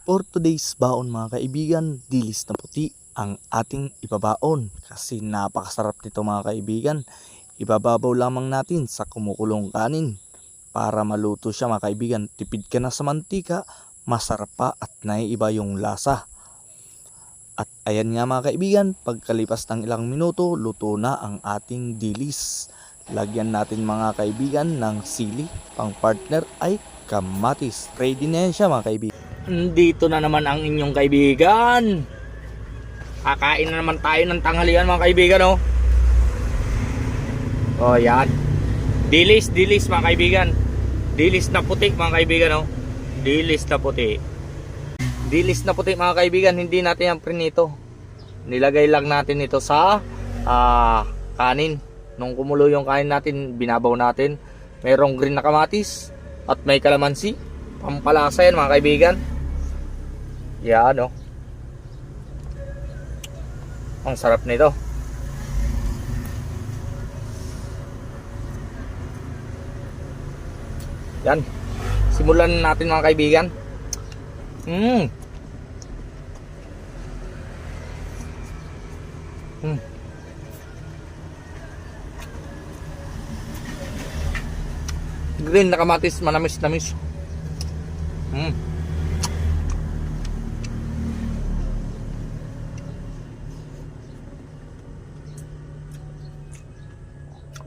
For today's baon mga kaibigan, dilis na puti ang ating ibabaon kasi napakasarap nito mga kaibigan. Ibababaw lamang natin sa kumukulong kanin para maluto siya mga kaibigan. Tipid ka na sa mantika, masarap pa at naiiba yung lasa. At ayan nga mga kaibigan, pagkalipas ng ilang minuto, luto na ang ating dilis. Lagyan natin mga kaibigan ng sili, pang partner ay kamatis. Ready na yan siya mga kaibigan. Dito na naman ang inyong kaibigan. Kakain na naman tayo ng tanghalian mga kaibigan, oh. Oh, yan. Dilis, dilis mga kaibigan. Dilis na puti mga kaibigan, oh. Dilis na puti. Dilis na puti mga kaibigan, hindi natin yan prinito. Nilagay lang natin ito sa ah, kanin. Nung kumulo yung kanin natin, binabaw natin. Merong green na kamatis at may kalamansi. Pampalasa yan mga kaibigan. Yan oh. Ang sarap nito. Yan. Simulan natin mga kaibigan. Mm. Mm. Green na kamatis, manamis-namis. Mm.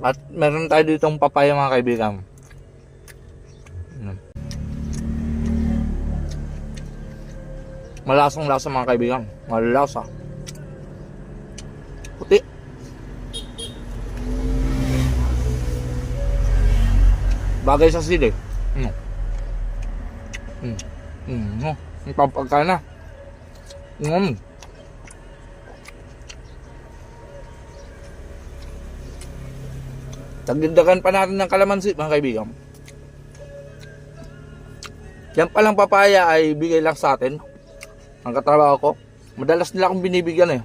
At meron tayo ditong papaya mga kaibigan. Mm. Malasang lasa mga kaibigan. Malasa. Puti. Bagay sa sili. Mm. Mm. Mm. No. Ang pampagkain na. Mm. Tagdagan pa natin ng kalamansi mga kaibigan. Yan palang papaya ay bigay lang sa atin. Ang katrabaho ko. Madalas nila akong binibigyan eh.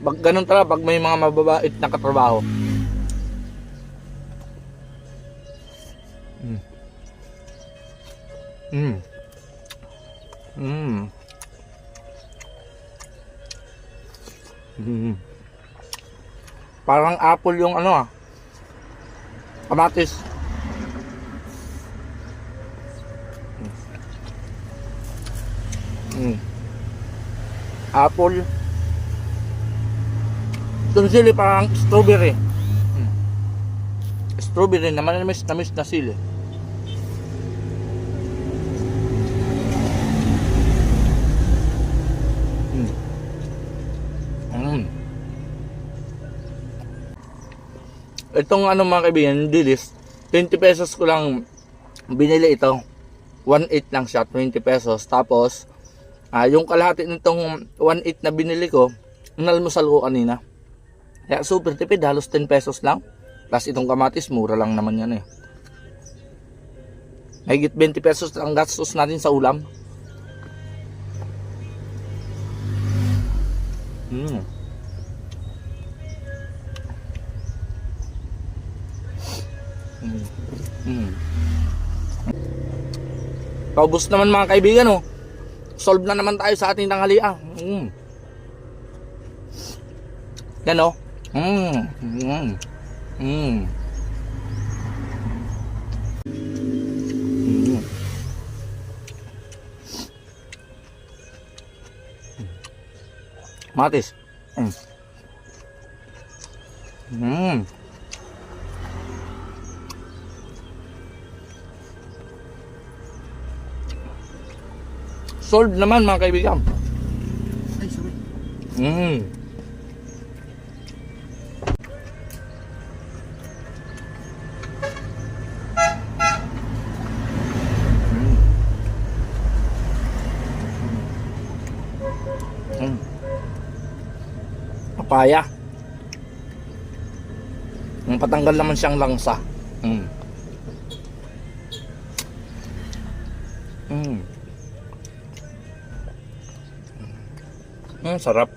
Pag ganun talaga pag may mga mababait na katrabaho. Mm. Mm. Mm. Mm. Parang apple yung ano ah. Kamatis. Mm. Apple. Itong sili parang strawberry. Mm. Strawberry naman namis namis na sili. Mm. Mm. Itong ano mga kaibigan, dilis, 20 pesos ko lang binili ito. 1.8 lang siya, 20 pesos. Tapos, ah, yung kalahati nitong 1.8 na binili ko, nalmusal ko kanina. Kaya super tipid, halos 10 pesos lang. Plus itong kamatis, mura lang naman yan eh. Mahigit 20 pesos ang gastos natin sa ulam. Mm. Mm. Mm. Paubos naman mga kaibigan oh. Solve na naman tayo sa ating tanghalian. Mm. Yan oh. Mm. Mm. Mm. Matis. Mm. Mm. Solved naman mga kaibigan. Ay, sorry. Mm. Mm. Papaya. Mm, patanggal naman siyang langsa. Mm. Mm. Mm, sarap.